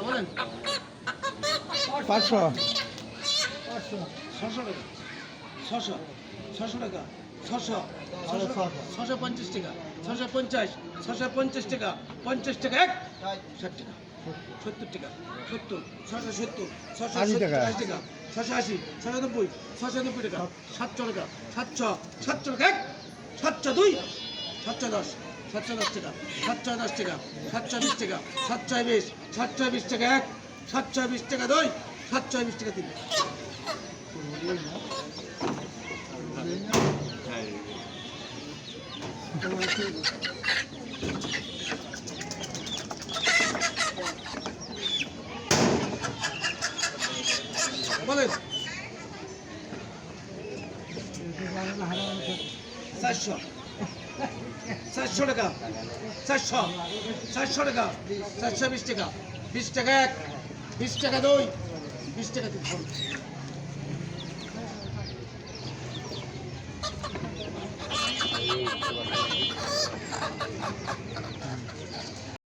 বলেন পাঁচশো ছশো টাকা ছশো ছশো টাকা ছশো ছশো ছশো পঞ্চাশ টাকা ছশো পঞ্চাশ ছশো পঞ্চাশ টাকা পঞ্চাশ টাকা এক ষাট টাকা সত্তর টাকা সত্তর ছশো সত্তর ছশো আশি টাকা। আশি টাকা ছশো আশি ছশো নব্বই ছশো নব্বই টাকা সাতশো টাকা সাতশো সাতশো টাকা এক সাতশো দুই। সাতশো দশ। সাতশো দশ টাকা। সাতশো দশ টাকা। সাতশো বিশ টাকা। সাতশো বিশ। সাতশো বিশ টাকা এক। সাতশো বিশ টাকা দুই। সাতশো বিশ টাকা তিন। বলেন। চারশো। চারশো টাকা। চারশো। চারশো টাকা। চারশো বিশ টাকা। বিশ টাকা এক। বিশ টাকা দুই। বিশ টাকা তিন।